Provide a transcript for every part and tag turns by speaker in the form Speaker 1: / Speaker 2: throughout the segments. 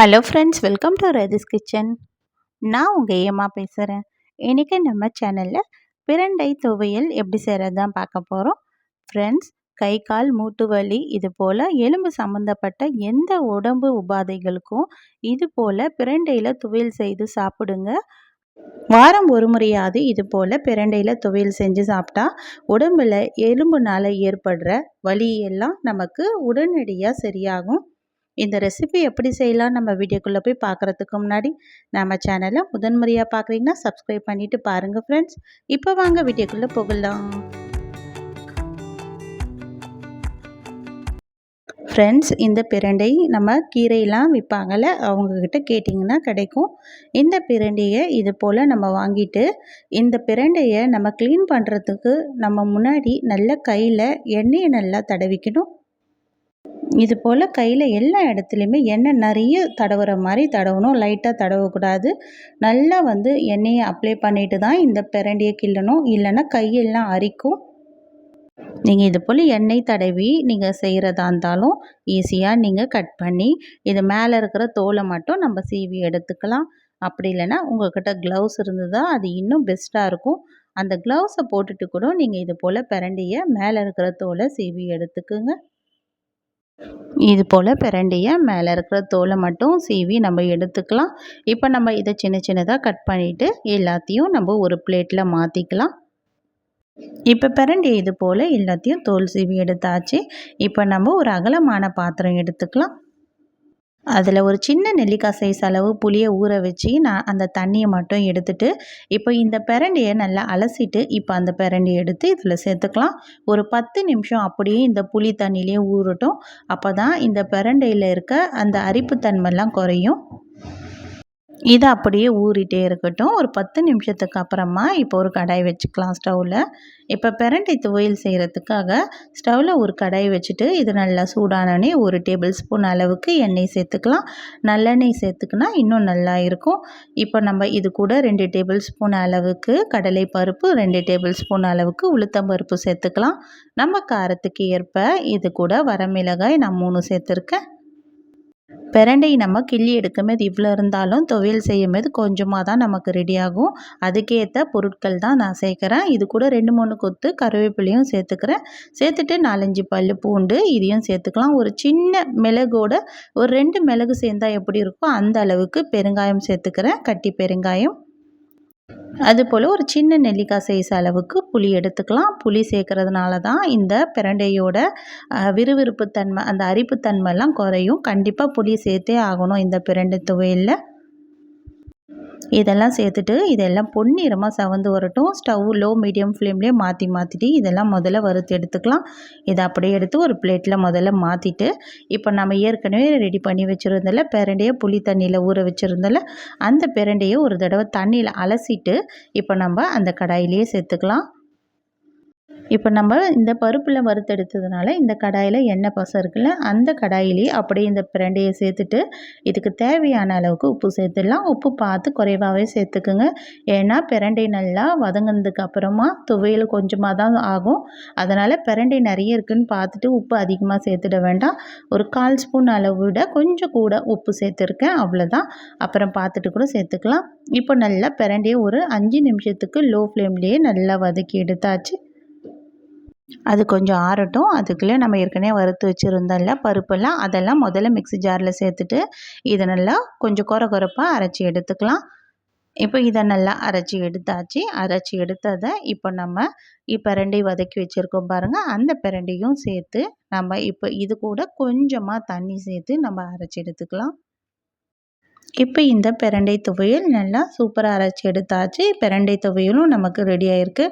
Speaker 1: Hello friends welcome to Rathi's kitchen நான் உங்கள் ஏமா பேசுகிறேன் இன்றைக்கி நம்ம சேனலில் பிரண்டை துவையல் எப்படி செய்கிறது தான் பார்க்க போகிறோம் ஃப்ரெண்ட்ஸ் கை கால் மூட்டு வலி இது போல் எலும்பு சம்மந்தப்பட்ட எந்த உடம்பு உபாதைகளுக்கும் இது போல் பிரண்டையில் துவையல் செய்து சாப்பிடுங்க. வாரம் ஒரு முறையாவது இது போல் பிரண்டையில் துவையல் செஞ்சு சாப்பிட்டா உடம்பில் எலும்புனால் ஏற்படுற வலியெல்லாம் நமக்கு உடனடியாக சரியாகும். இந்த ரெசிபி எப்படி செய்யலாம் நம்ம வீடியோக்குள்ளே போய் பார்க்குறதுக்கு முன்னாடி நம்ம சேனலை முதன்முறையாக பார்க்குறீங்கன்னா சப்ஸ்கிரைப் பண்ணிவிட்டு பாருங்கள் ஃப்ரெண்ட்ஸ் இப்போ வாங்க வீடியோக்குள்ளே போகலாம். ஃப்ரெண்ட்ஸ் இந்த பிரண்டை நம்ம கீரையெல்லாம் விற்பாங்கள்ல அவங்கக்கிட்ட கேட்டிங்கன்னா கிடைக்கும். இந்த பிரண்டையை இது போல் நம்ம வாங்கிட்டு இந்த பிரண்டையை நம்ம க்ளீன் பண்ணுறதுக்கு நம்ம முன்னாடி நல்ல கையில் எண்ணெயை நல்லா தடவிக்கணும். இது போல் கையில் எல்லா இடத்துலையுமே எண்ணெய் நிறைய தடவுற மாதிரி தடவணும். லைட்டாக தடவக்கூடாது. நல்லா வந்து எண்ணெயை அப்ளை பண்ணிட்டு தான் இந்த பிரண்டியை கிள்ளணும். இல்லைன்னா கையெல்லாம் அரிக்கும். நீங்கள் இது போல் எண்ணெய் தடவி நீங்கள் செய்கிறதா இருந்தாலும் ஈஸியாக நீங்கள் கட் பண்ணி இது மேலே இருக்கிற தோலை மட்டும் நம்ம சீவி எடுத்துக்கலாம். அப்படி இல்லைன்னா உங்கள்கிட்ட க்ளவுஸ் இருந்ததா அது இன்னும் பெஸ்ட்டாக இருக்கும். அந்த க்ளவுஸை போட்டுட்டு கூட நீங்கள் இது போல் பிரண்டியை மேலே இருக்கிற தோலை சீவி எடுத்துக்குங்க. இது போல் பிரண்டியை மேலே இருக்கிற தோலை மட்டும் சீவி நம்ம எடுத்துக்கலாம். இப்போ நம்ம இதை சின்ன சின்னதாக கட் பண்ணிவிட்டு எல்லாத்தையும் நம்ம ஒரு பிளேட்டில் மாற்றிக்கலாம் இப்போ பிரண்டி இது போல் எல்லாத்தையும் தோல் சீவி எடுத்தாச்சு. இப்போ நம்ம ஒரு அகலமான பாத்திரம் எடுத்துக்கலாம். அதில் ஒரு சின்ன நெல்லிக்காய் சைஸ் அளவு புளியை ஊற வச்சு நான் அந்த தண்ணியை மட்டும் எடுத்துட்டு இப்போ இந்த பிரண்டியை நல்லா அலசிட்டு இப்போ அந்த பிரண்டி எடுத்து இதில் சேர்த்துக்கலாம். ஒரு பத்து நிமிஷம் அப்படியே இந்த புளி தண்ணியிலே ஊறட்டும். அப்போ தான் இந்த பிரண்டையில் இருக்க அந்த அரிப்புத்தன்மைலாம் குறையும். இது அப்படியே ஊறிட்டே இருக்கட்டும். ஒரு பத்து நிமிஷத்துக்கு அப்புறமா இப்போ ஒரு கடாய் வச்சுக்கலாம் ஸ்டவ்வில் இப்போ பெரண்டை துவையல் செய்கிறதுக்காக ஸ்டவ்வில் ஒரு கடாய் வச்சுட்டு இது நல்லா சூடானோடனே ஒரு டேபிள் ஸ்பூன் அளவுக்கு எண்ணெய் சேர்த்துக்கலாம். நல்லெண்ணெய் சேர்த்துக்கினா இன்னும் நல்லா இருக்கும். இப்போ நம்ம இது கூட ரெண்டு டேபிள் ஸ்பூன் அளவுக்கு கடலை பருப்பு ரெண்டு டேபிள் ஸ்பூன் அளவுக்கு உளுத்தம் பருப்பு சேர்த்துக்கலாம். நம்ம காரத்துக்கு ஏற்ப இது கூட வரமிளகாய் நான் மூணு சேர்த்துருக்கேன். பிரண்டை நம்ம கிள்ளி எடுக்கும்போது இவ்வளோ இருந்தாலும் துவையல் செய்யும்போது கொஞ்சமாக தான் நமக்கு ரெடி ஆகும். அதுக்கேற்ற பொருட்கள் தான் நான் சேர்க்குறேன். இது கூட ரெண்டு மூணு கொத்து கருவேப்பிலையும் சேர்த்துக்கிறேன். சேர்த்துட்டு நாலஞ்சு பல் பூண்டு இதையும் சேர்த்துக்கலாம். ஒரு சின்ன மிளகோட ஒரு ரெண்டு மிளகு சேர்ந்தால் எப்படி இருக்கோ அந்த அளவுக்கு பெருங்காயம் சேர்த்துக்கிறேன். கட்டி பெருங்காயம். அதுபோல் ஒரு சின்ன நெல்லிக்காய் சைஸ் அளவுக்கு புளி எடுத்துக்கலாம். புளி சேர்க்கறதுனால தான் இந்த பிரண்டையோட விறுவிறுப்புத்தன்மை அந்த அரிப்புத்தன்மைலாம் குறையும். கண்டிப்பாக புளி சேர்த்தே ஆகணும் இந்த பிரண்டை துவையலில். இதெல்லாம் சேர்த்துட்டு இதெல்லாம் பொன்னிறமாக சவந்து வரட்டும். ஸ்டவ் லோ மீடியம் ஃப்ளேம்லேயே மாற்றி மாற்றிட்டு இதெல்லாம் முதல்ல வறுத்து எடுத்துக்கலாம். இதை அப்படியே எடுத்து ஒரு பிளேட்டில் முதல்ல மாற்றிட்டு இப்போ நம்ம ஏற்கனவே ரெடி பண்ணி வச்சுருந்தல பிரண்டையை புளி தண்ணியில் ஊற வச்சுருந்தல அந்த பிரண்டையை ஒரு தடவை தண்ணியில் அலசிட்டு இப்போ நம்ம அந்த கடாயிலேயே சேர்த்துக்கலாம். இப்போ நம்ம இந்த பருப்பில் வறுத்தெடுத்ததுனால இந்த கடாயில் எண்ணெய் பசம் இருக்குல்ல அந்த கடாயிலேயே அப்படியே இந்த பிரண்டையை சேர்த்துட்டு இதுக்கு தேவையான அளவுக்கு உப்பு சேர்த்துடலாம். உப்பு பார்த்து குறைவாகவே சேர்த்துக்குங்க. ஏன்னா பிரண்டை நல்லா வதங்கினதுக்கு அப்புறமா துவையல் கொஞ்சமாக தான் ஆகும். அதனால் பிரண்டை நிறைய இருக்குதுன்னு பார்த்துட்டு உப்பு அதிகமாக சேர்த்துட வேண்டாம். ஒரு கால் ஸ்பூன் அளவு விட கொஞ்சம் கூட உப்பு சேர்த்துருக்கேன். அவ்வளோதான் அப்புறம் பார்த்துட்டு கூட சேர்த்துக்கலாம். இப்போ நல்லா பிரண்டையை ஒரு அஞ்சு நிமிஷத்துக்கு லோ ஃப்ளேம்லேயே நல்லா வதக்கி எடுத்தாச்சு. அது கொஞ்சம் ஆறட்டும். அதுக்குள்ளே நம்ம ஏற்கனவே வறுத்து வச்சுருந்தோம்ல பருப்பெல்லாம் அதெல்லாம் முதல்ல மிக்ஸி ஜாரில் சேர்த்துட்டு இதை நல்லா கொஞ்சம் குறை குறைப்பாக அரைச்சி எடுத்துக்கலாம். இப்போ இதை நல்லா அரைச்சி எடுத்தாச்சு. அரைச்சி எடுத்ததை இப்போ நம்ம இப்போ வதக்கி வச்சுருக்கோம் பாருங்கள் அந்த பிரண்டையும் சேர்த்து நம்ம இப்போ இது கூட கொஞ்சமாக தண்ணி சேர்த்து நம்ம அரைச்சி எடுத்துக்கலாம். இப்போ இந்த பிரண்டை துவையல் நல்லா சூப்பராக அரைச்சி எடுத்தாச்சு. பிரண்டை துவையலும் நமக்கு ரெடி ஆகிருக்கு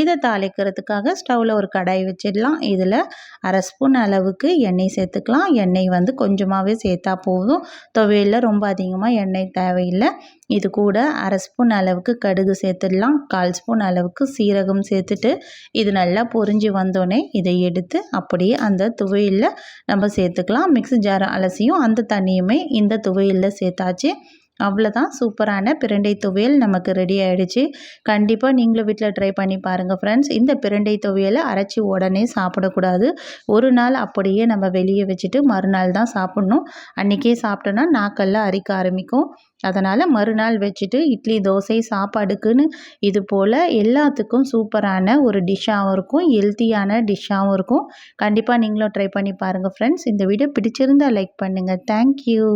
Speaker 1: இதை தாளிக்கிறதுக்காக ஸ்டவ்வில் ஒரு கடாய் வச்சிடலாம். இதில் அரை ஸ்பூன் அளவுக்கு எண்ணெய் சேர்த்துக்கலாம். எண்ணெய் வந்து கொஞ்சமாகவே சேர்த்தா போதும். துவையலில் ரொம்ப அதிகமாக எண்ணெய் தேவையில்லை. இது கூட அரை ஸ்பூன் அளவுக்கு கடுகு சேர்த்துடலாம். கால் ஸ்பூன் அளவுக்கு சீரகம் சேர்த்துட்டு இது நல்லா பொரிஞ்சு வந்தோடனே இதை எடுத்து அப்படியே அந்த துவையில் நம்ம சேர்த்துக்கலாம். மிக்ஸி ஜார் அலசியும் அந்த தண்ணியுமே இந்த துவையில் சேர்த்தாச்சு. அவ்வளோதான் சூப்பரான பிரண்டை துவையல் நமக்கு ரெடி ஆகிடுச்சு கண்டிப்பாக நீங்களும் வீட்டில் ட்ரை பண்ணி பாருங்கள் ஃப்ரெண்ட்ஸ் இந்த பிரண்டை துவையலை அரைச்சி உடனே சாப்பிடக்கூடாது. ஒரு நாள் அப்படியே நம்ம வெளியே வச்சுட்டு மறுநாள் தான் சாப்பிட்ணும். அன்றைக்கே சாப்பிட்டோன்னா நாக்கெல்லாம் அரிக்க ஆரம்பிக்கும். அதனால் மறுநாள் வச்சுட்டு இட்லி தோசை சாப்பாடுக்குன்னு இது போல் எல்லாத்துக்கும் சூப்பரான ஒரு டிஷ்ஷாகவும் இருக்கும். ஹெல்த்தியான டிஷ்ஷாகவும் இருக்கும். கண்டிப்பாக நீங்களும் ட்ரை பண்ணி பாருங்கள் ஃப்ரெண்ட்ஸ் இந்த வீடியோ பிடிச்சிருந்தால் லைக் பண்ணுங்கள் தேங்க்யூ